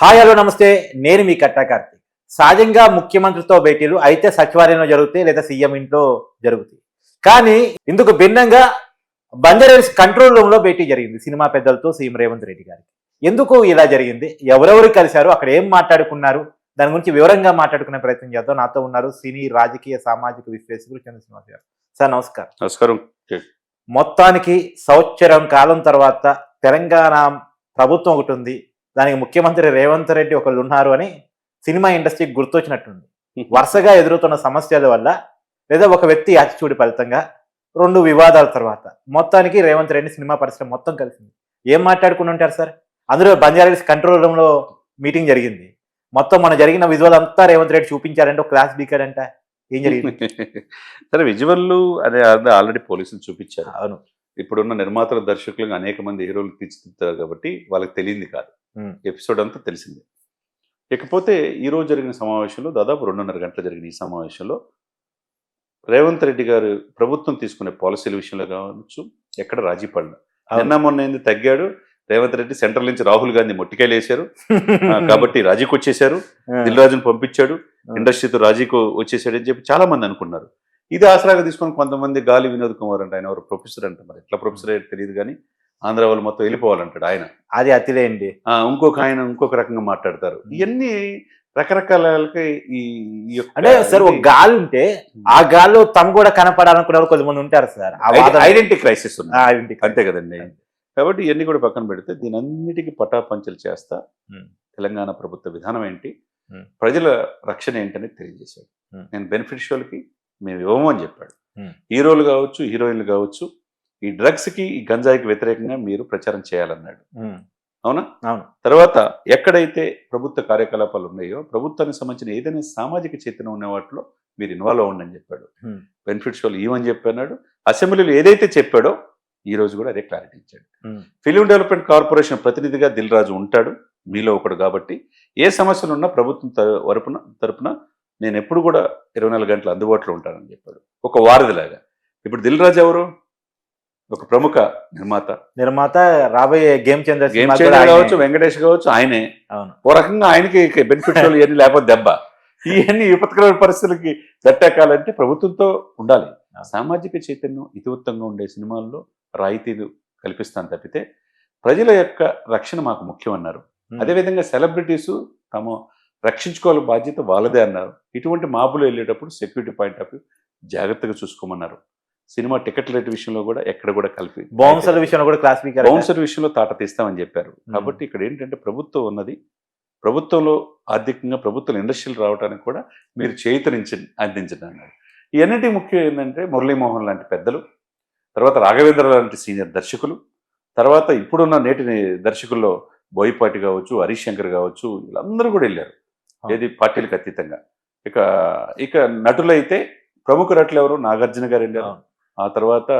Hi hello నమస్తే. నేను మీ కట్టా కార్తీక్. సహజంగా ముఖ్యమంత్రితో భేటీలు అయితే సచివాలయంలో జరుగుతాయి లేదా సీఎం ఇంట్లో జరుగుతాయి. కానీ ఇందుకు భిన్నంగా బంజారాహిల్స్ కంట్రోల్ రూమ్లో భేటీ జరిగింది సినిమా పెద్దలతో సీఎం రేవంత్ రెడ్డి గారికి. ఎందుకు ఇలా జరిగింది? ఎవరెవరు కలిశారు? అక్కడ ఏం మాట్లాడుకున్నారు? దాని గురించి వివరంగా మాట్లాడుకునే ప్రయత్నం చేద్దాం. నాతో ఉన్నారు సినీ రాజకీయ సామాజిక విశ్లేషకులు చంద్రశ్రీనివాస్ గారు. సార్ నమస్కారం. నమస్కారం. మొత్తానికి సంవత్సరం కాలం తర్వాత తెలంగాణ ప్రభుత్వం ఒకటి ఉంది. దానికి ముఖ్యమంత్రి రేవంత్ రెడ్డి ఒకళ్ళు ఉన్నారు అని సినిమా ఇండస్ట్రీకి గుర్తొచ్చినట్టుంది. వరుసగా ఎదురుతున్న సమస్యల వల్ల లేదా ఒక వ్యక్తి యాటిట్యూడ్ ఫలితంగా రెండు వివాదాల తర్వాత మొత్తానికి రేవంత్ రెడ్డి సినిమా పరిశ్రమ మొత్తం కలిసింది. ఏం మాట్లాడుకుని ఉంటారు సార్? అందులో బంజారాహిల్స్ కంట్రోల్ రూమ్లో మీటింగ్ జరిగింది. మొత్తం మన జరిగిన విజువల్ అంతా రేవంత్ రెడ్డి చూపించారంటే ఒక క్లాస్ బీకాడంట ఏం జరిగింది? సరే విజువల్ అనే ఆల్రెడీ పోలీసులు చూపించారు. అవును. ఇప్పుడున్న నిర్మాతల దర్శకులు అనేక మంది హీరోలు తీర్చిదిద్దారు కాబట్టి వాళ్ళకి తెలియంది కాదు. ఎపిసోడ్ అంతా తెలిసిందే. ఇకపోతే ఈ రోజు జరిగిన సమావేశంలో దాదాపు రెండున్నర గంటలు జరిగిన ఈ సమావేశంలో రేవంత్ రెడ్డి గారు ప్రభుత్వం తీసుకునే పాలసీల విషయంలో కావచ్చు ఎక్కడ రాజీ అవును. నిన్న మొన్న ఏంది తగ్గాడు రేవంత్ రెడ్డి సెంట్రల్ నుంచి రాహుల్ గాంధీ మొట్టికాయలు వేశారు కాబట్టి రాజీకి వచ్చేశారు దిల్ రాజును పంపించాడు ఇండస్ట్రీతో రాజీకు వచ్చేసాడని చెప్పి చాలా మంది అనుకున్నారు. ఇది ఆసరాగా తీసుకొని కొంతమంది గాలి వినోద్ కుమార్ అంటే ఆయన ఎవరు ప్రొఫెసర్ అంట మరి ఎట్లా ప్రొఫెసర్ అయ్యారో తెలియదు కానీ ఆంధ్ర వాళ్ళు మొత్తం వెళ్ళిపోవాలంటాడు ఆయన. అది అతిలేండి ఆ, ఇంకొక ఆయన ఇంకొక రకంగా మాట్లాడతారు. ఇవన్నీ రకరకాలకి ఈ అంటే సార్ ఒక గాలి ఉంటే ఆ గాల్లో తమ కూడా కనపడాలనుకునే వాళ్ళు కొంతమంది ఉంటారు సార్. ఐడెంటిటీ క్రైసిస్ ఉంది. అంతే కదండి. కాబట్టి ఇవన్నీ కూడా పక్కన పెడితే దీని అన్నిటికీ పటాపంచలు చేస్తా. తెలంగాణ ప్రభుత్వ విధానం ఏంటి. ప్రజల రక్షణ ఏంటని తెలియజేశాడు. నేను బెనిఫిషియల్కి మేము ఇవ్వము అని చెప్పాడు. హీరోలు కావచ్చు హీరోయిన్లు కావచ్చు ఈ డ్రగ్స్కి ఈ గంజాయికి వ్యతిరేకంగా మీరు ప్రచారం చేయాలన్నాడు. అవునా? అవును. తర్వాత ఎక్కడైతే ప్రభుత్వ కార్యకలాపాలు ఉన్నాయో ప్రభుత్వానికి సంబంధించిన ఏదైనా సామాజిక చైతన్యం ఉన్న వాటిలో మీరు ఇన్వాల్వ్ అవ్వండి అని చెప్పాడు. బెనిఫిట్స్ వాళ్ళు ఇవ్వని చెప్పన్నాడు. అసెంబ్లీలో ఏదైతే చెప్పాడో ఈ రోజు కూడా అదే క్లారిటీ ఇచ్చాడు. ఫిలిం డెవలప్మెంట్ కార్పొరేషన్ ప్రతినిధిగా దిల్ రాజు ఉంటాడు మీలో ఒకడు కాబట్టి. ఏ సమస్యలు ఉన్నా ప్రభుత్వం త- వరపున తరపున నేను ఎప్పుడు కూడా ఇరవై నాలుగు గంటలు అందుబాటులో ఉంటానని చెప్పాడు. ఒక వారధిలాగా. ఇప్పుడు దిల్ రాజు ఎవరు? ఒక ప్రముఖ నిర్మాత. నిర్మాత రాబోయే గేమ్ చేంజర్ గేమ్ చేంజర్. కావచ్చు వెంకటేష్ కావచ్చు ఆయనే. అవును. ఓ రకంగా ఆయనకి బెనిఫిట్స్ ఇవన్నీ లేకపోతే దెబ్బ. ఇవన్నీ విపత్కరమైన పరిస్థితులకి గట్టెక్కాలంటే ప్రభుత్వంతో ఉండాలి. సామాజిక చైతన్యం ఇతివృత్తంగా ఉండే సినిమాల్లో రాయితీలు కల్పిస్తాను తప్పితే ప్రజల యొక్క రక్షణ మాకు ముఖ్యం అన్నారు అదేవిధంగా సెలబ్రిటీస్ తాము రక్షించుకోవాలి బాధ్యత వాళ్ళదే అన్నారు. ఇటువంటి మాబులు వెళ్ళేటప్పుడు సెక్యూరిటీ పాయింట్ ఆఫ్ వ్యూ జాగ్రత్తగా చూసుకోమన్నారు. సినిమా టికెట్ రేట్ విషయంలో కూడా ఎక్కడ కూడా కలిపి బౌన్సర్ల విషయంలో కూడా క్లాస్ బౌన్సర్ విషయంలో తాట తీస్తామని చెప్పారు. కాబట్టి ఇక్కడ ఏంటంటే ప్రభుత్వం ఉన్నది. ప్రభుత్వంలో ఆర్థికంగా ప్రభుత్వం ఇండస్ట్రీలు రావడానికి కూడా మీరు చేయుతనించి అందించండి అన్నారు. ఇవన్నిటి ముఖ్యం ఏంటంటే మురళీమోహన్ లాంటి పెద్దలు తర్వాత రాఘవేంద్ర లాంటి సీనియర్ దర్శకులు తర్వాత ఇప్పుడున్న నేటి దర్శకుల్లో బోయపాటి కావచ్చు హరీష్ శంకర్ కావచ్చు వీళ్ళందరూ కూడా వెళ్ళారు. ఏది పార్టీలకు అతీతంగా. ఇక ఇక నటులైతే ప్రముఖ నటులు ఎవరు? నాగార్జున గారు వెళ్ళారు. అవును. ఆ తర్వాత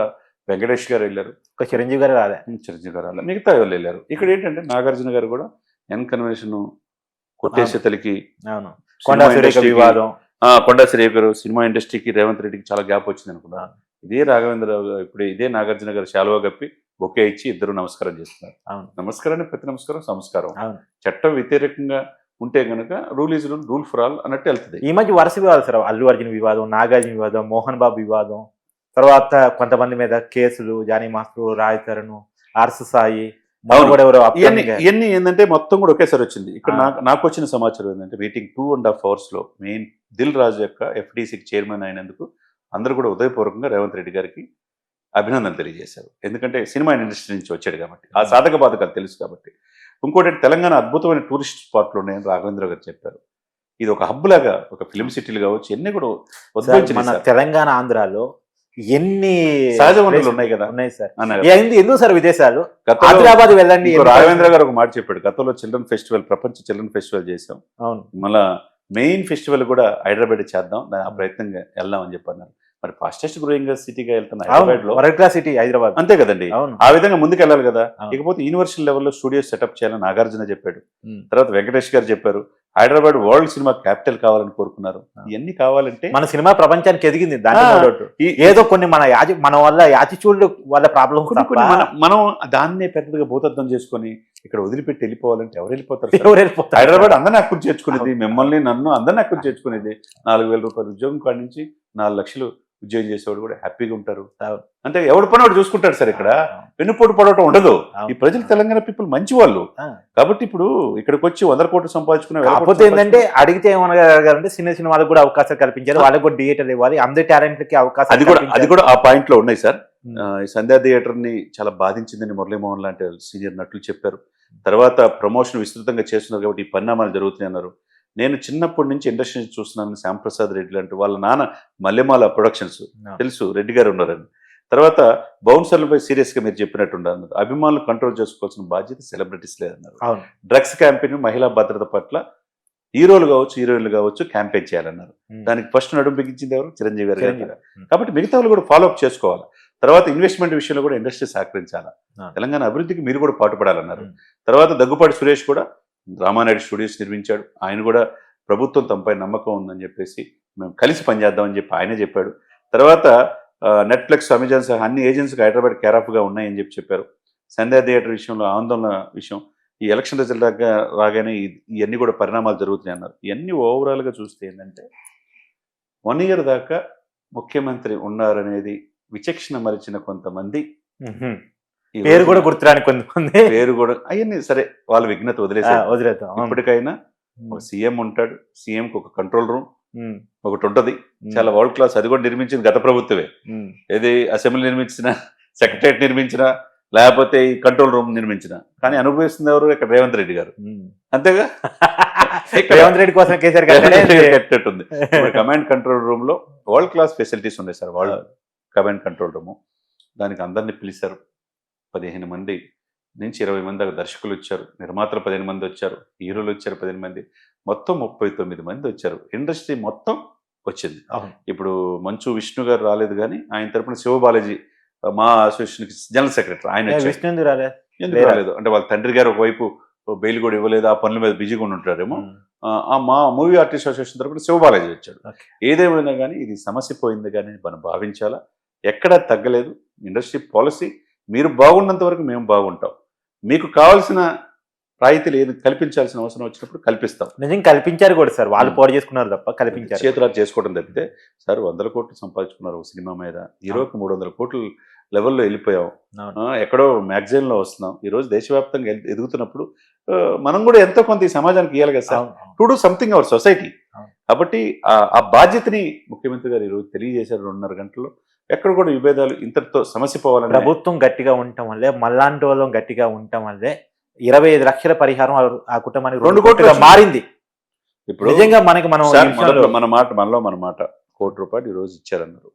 వెంకటేష్ గారు వెళ్ళారు. ఒక చిరంజీవి గారు రాలే. చిరంజీవి గారు అలా మిగతా వాళ్ళు వెళ్ళారు. ఇక్కడ ఏంటంటే నాగార్జున గారు కూడా ఎన్ కన్వెన్షన్ కొట్టేసేతలకి అవును. కొండా వివాదం. ఆ, కొండా గారు సినిమా ఇండస్ట్రీకి రేవంత్ రెడ్డికి చాలా గ్యాప్ వచ్చింది అనుకున్నా. ఇదే రాఘవేంద్ర ఇప్పుడు ఇదే నాగార్జున గారు శాలువా కప్పి బొకే ఇచ్చి ఇద్దరు నమస్కారం చేస్తున్నారు. నమస్కారాన్ని ప్రతి నమస్కారం సంస్కారం. చట్టం వ్యతిరేకంగా ఉంటే గనక rule is rule rule for all అన్నట్టు వెళ్తుంది. ఈ మధ్య వరుస వివాదాలు సార్. అల్లు అర్జున్ వివాదం నాగార్జున వివాదం మోహన్ బాబు వివాదం. తర్వాత కొంతమంది మీద కేసులు జానీ మాస్టర్ రాయ్ తరుణ్ ఆర్స్ సాయి ఇవన్నీ ఏంటంటే మొత్తం కూడా ఒకేసారి వచ్చింది. ఇక్కడ. నాకు నాకు వచ్చిన సమాచారం ఏంటంటే మీటింగ్ టూ అండ్ హాఫ్ అవర్స్లో మెయిన్ దిల్ రాజు యొక్క ఎఫ్డీసీకి చైర్మన్ అయినందుకు అందరూ కూడా ఉదయపూర్వకంగా రేవంత్ రెడ్డి గారికి అభినందనలు తెలియజేశారు. ఎందుకంటే సినిమా ఇండస్ట్రీ నుంచి వచ్చాడు కాబట్టి. ఆ సాధక బాధకాలు తెలుసు కాబట్టి. ఇంకోటి తెలంగాణ అద్భుతమైన టూరిస్ట్ స్పాట్లు ఉన్నాయని రాఘవేంద్ర గారు చెప్పారు. ఇది ఒక హబ్ లాగా ఒక ఫిల్మ్ సిటీలు కావచ్చు ఎన్ని కూడా మన. తెలంగాణ ఆంధ్రాలో ఎన్ని సహజ వనరులు ఉన్నాయి కదా? ఉన్నాయి సార్. ఎందుకు సార్ విదేశాలు? హైదరాబాద్ వెళ్ళండి రాఘవేంద్ర గారు ఒక మాట చెప్పాడు. గతంలో చిల్డ్రన్ ఫెస్టివల్ ప్రపంచ చిల్డ్రన్ ఫెస్టివల్ చేసాం అవును. మళ్ళా మెయిన్ ఫెస్టివల్ కూడా హైదరాబాద్ చేద్దాం దాని ఆ ప్రయత్నంగా వెళ్దాం అని చెప్పన్నారు. మరి ఫాస్టెస్ట్ గ్రోయింగ్ సిటీగా వెళ్తున్న హైదరాబాద్లో వరల్డ్ క్లాస్ సిటీ హైదరాబాద్. అంతే కదండి. అవును. ఆ విధంగా ముందుకు వెళ్ళాలి కదా. ఇకపోతే యూనివర్సల్ లెవెల్లో స్టూడియో సెటప్ చేయాలని నాగార్జున చెప్పాడు. తర్వాత వెంకటేష్ గారు చెప్పారు. హైదరాబాద్ వరల్డ్ సినిమా క్యాపిటల్ కావాలని కోరుకున్నారు. ఇవన్నీ కావాలంటే మన సినిమా ప్రపంచానికి ఎదిగింది. ఈ- ఏదో కొన్ని మన యాజి మన వల్ల ప్రాబ్లమ్ కొన్ని కొన్ని మనం దాన్నే పెద్దగా భూతత్వం చేసుకొని ఇక్కడ వదిలిపెట్టి వెళ్ళిపోవాలంటే ఎవరు వెళ్ళిపోతారు? ఎవరు వెళ్ళిపోతారు? హైదరాబాద్ అందరిని హక్కును చేర్చుకునేది. మిమ్మల్ని నన్ను అందరిని హక్కును చేర్చుకునేది నాలుగు వేల రూపాయలు ఉద్యోగం కాడి నుంచి నాలుగు లక్షలు ఉద్యోగం చేసేవాడు కూడా హ్యాపీగా ఉంటారు. అంటే ఎవడు పని వాడు చూసుకుంటాడు సార్ ఇక్కడ. వెన్నుపోటు పడవటం ఉండదు. ఈ ప్రజలు తెలంగాణ పీపుల్ మంచి వాళ్ళు. కాబట్టి ఇప్పుడు ఇక్కడికి వచ్చి వందల కోట్లు సంపాదించుకునే కాకపోతే ఏంటంటే అడిగితే ఏమనగారంటే చిన్న సినిమా వాళ్ళకి కూడా అవకాశాలు కల్పించారు. వాళ్ళకి కూడా థియేటర్ ఇవ్వాలి. అందరి టాలెంట్లకి అవకాశం అది కూడా అది కూడా ఆ పాయింట్లో ఉన్నాయి సార్. సంధ్యా థియేటర్ని చాలా బాధించిందని మురళీమోహన్ లాంటి సీనియర్ నటులు చెప్పారు. తర్వాత ప్రమోషన్ విస్తృతంగా చేస్తున్నారు కాబట్టి ఈ పరిణామాలు జరుగుతున్నాయి అన్నారు నేను చిన్నప్పటి నుంచి ఇండస్ట్రీ చూస్తున్నాను శ్యాంప్రసాద్ రెడ్డి లాంటి వాళ్ళ నాన్న మల్లెమాల ప్రొడక్షన్స్ తెలుసు రెడ్డి గారు ఉన్నారని. తర్వాత బౌన్సర్లపై సీరియస్గా మీరు చెప్పినట్టు అన్నారు అభిమానులు కంట్రోల్ చేసుకోవాల్సిన బాధ్యత సెలబ్రిటీస్ లేదన్నారు. డ్రగ్స్ క్యాంపెయిన్ మహిళా భద్రత పట్ల హీరోలు కావచ్చు హీరోయిన్లు కావచ్చు క్యాంపెయిన్ చేయాలన్నారు. దానికి ఫస్ట్ నడుము బిగించింది ఎవరు? చిరంజీవి గారు. కాబట్టి మిగతా వాళ్ళు కూడా ఫాలో అప్ చేసుకోవాలి. తర్వాత ఇన్వెస్ట్మెంట్ విషయంలో కూడా ఇండస్ట్రీ సహకరించాలి. తెలంగాణ అభివృద్ధికి మీరు కూడా పాటుపడాలన్నారు. తర్వాత దగ్గుపాటి సురేష్ కూడా రామానాయుడు స్టూడియోస్ నిర్మించాడు. ఆయన కూడా ప్రభుత్వం తమపై నమ్మకం ఉందని చెప్పేసి మేము కలిసి పనిచేద్దామని చెప్పి ఆయనే చెప్పాడు. తర్వాత నెట్ఫ్లిక్స్ అమెజాన్ సహా అన్ని ఏజెన్సీకి హైదరాబాద్ కేరాఫ్గా ఉన్నాయని చెప్పి చెప్పారు. సంధ్యా థియేటర్ విషయంలో ఆందోళన విషయం ఈ ఎలక్షన్ రిజల్ట్ దాకా రాగానే ఇవన్నీ కూడా పరిణామాలు జరుగుతున్నాయి అన్నారు. ఇవన్నీ ఓవరాల్గా చూస్తే ఏంటంటే వన్ ఇయర్ దాకా ముఖ్యమంత్రి ఉన్నారనేది విచక్షణ మరిచిన కొంతమంది పేరు కూడా గుర్తురాని కొంతమంది పేరు కూడా అవన్నీ సరే వాళ్ళ విఘ్నత వదిలేద్దాం. అవును. ఇప్పటికైనా. ఒక సీఎం ఉంటాడు సీఎం కి ఒక కంట్రోల్ రూమ్. ఒకటి ఉంటది. చాలా వరల్డ్ క్లాస్ అది కూడా నిర్మించింది గత ప్రభుత్వమే. ఏది అసెంబ్లీ నిర్మించిన సెక్రటరియట్ నిర్మించిన లేకపోతే ఈ కంట్రోల్ రూమ్ నిర్మించిన. కానీ అనుభవిస్తుంది ఎవరు? ఇక్కడ రేవంత్ రెడ్డి గారు. అంతేగా? రేవంత్ రెడ్డి కోసం కేసీఆర్ కట్టేట్టుంది ఇప్పుడు కమాండ్ కంట్రోల్ రూమ్లో వరల్డ్ క్లాస్ ఫెసిలిటీస్ ఉన్నాయి sir world command control room. దానికి అందరిని పిలిచారు. పదిహేను మంది నుంచి ఇరవై మంది దర్శకులు వచ్చారు. నిర్మాతలు పదిహేను మంది వచ్చారు. హీరోలు వచ్చారు పదిహేను మంది. మొత్తం ముప్పై తొమ్మిది మంది వచ్చారు. ఇండస్ట్రీ మొత్తం వచ్చింది. ఇప్పుడు మంచు విష్ణు గారు రాలేదు కానీ ఆయన తరపున శివబాలాజీ మా అసోసియేషన్కి జనరల్ సెక్రటరీ ఆయన. విష్ణు ఎందుకు? రాలేదు? అంటే వాళ్ళ తండ్రి గారు ఒకవైపు బెయిల్ కూడా ఇవ్వలేదు ఆ పనుల మీద బిజీగా ఉండి ఉంటారేమో మా మూవీ ఆర్టిస్ట్ అసోసియేషన్ తరపున శివబాలాజీ వచ్చాడు. Okay. ఏదేమైనా కానీ ఇది సమస్య పోయింది కానీ మనం భావించాలా? ఎక్కడా తగ్గలేదు. ఇండస్ట్రీ పాలసీ మీరు బాగున్నంత వరకు మేము బాగుంటాం. మీకు కావాల్సిన రాయితీలు ఏది కల్పించాల్సిన అవసరం వచ్చినప్పుడు కల్పిస్తాం. నిజంగా కల్పించారు కూడా సార్. వాళ్ళు. పోటీ చేసుకున్నారు తప్ప కల్పించారు. చేతులారు చేసుకోవడం తప్పితే సార్ వందల కోట్లు సంపాదించుకున్నారు ఒక సినిమా మీద. హీరోకి మూడు వందల కోట్లు లెవెల్లో వెళ్ళిపోయాం. ఎక్కడో magazine లో వస్తున్నాం. ఈ రోజు దేశవ్యాప్తంగా ఎదుగుతున్నప్పుడు మనం కూడా ఎంతో కొంత ఈ సమాజానికి ఇవ్వాలి కదా sir. To do something our society. కాబట్టి ఆ- ఆ బాధ్యతని ముఖ్యమంత్రి గారు ఈరోజు తెలియజేశారు రెండున్నర గంటల్లో. ఎక్కడ కూడా విభేదాలు ఇంతటితో సమస్య పోవాలని ప్రభుత్వం గట్టిగా ఉండటం వల్లే మల్లాంటి వాళ్ళం గట్టిగా ఉండటం వల్లే ఇరవై ఐదు లక్షల పరిహారం ఆ- కుటుంబానికి రెండు కోట్లు కోట్లుగా. మారింది. ఇప్పుడు నిజంగా మనకి మనం మన మాట మనలో మన మాట కోటి రూపాయలు ఈ రోజు ఇచ్చారన్నారు.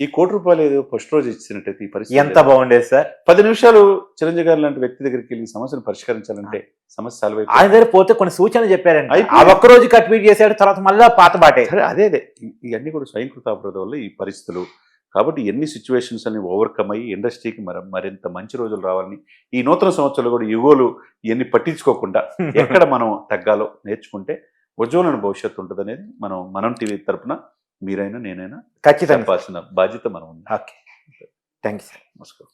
ఈ కోటి రూపాయలు ఏదో ఫస్ట్ రోజు ఇచ్చినట్టయితే ఈ పరిస్థితి ఎంత బాగుండేది సార్? పది నిమిషాలు చిరంజీవి గారు లాంటి వ్యక్తి దగ్గరికి వెళ్ళి సమస్యను పరిష్కరించాలంటే సమస్య సాల్వ్ ఆయన దగ్గర పోతే కొన్ని సూచనలు చెప్పారండి ఆ. ఒక్క రోజు ట్వీట్ చేశాడు తర్వాత మళ్ళా పాత బాటే. అదే అదే. ఇవన్నీ కూడా స్వయంకృతాపరాధం వల్ల ఈ పరిస్థితులు కాబట్టి ఎన్ని సిచ్యువేషన్స్ అని ఓవర్కమ్ అయ్యి ఇండస్ట్రీకి మరి మరింత మంచి రోజులు రావాలని ఈ నూతన సంవత్సరంలో కూడా యుగోలు ఇవన్నీ పట్టించుకోకుండా ఎక్కడ మనం తగ్గాలో నేర్చుకుంటే ఉజ్వలన భవిష్యత్తు ఉంటుంది అనేది మనం మనం టీవీ తరపున మీరైనా నేనైనా ఖచ్చితంగా. బాధ్యత మనం ఉంది. ఓకే. Thank you sir. నమస్కారం.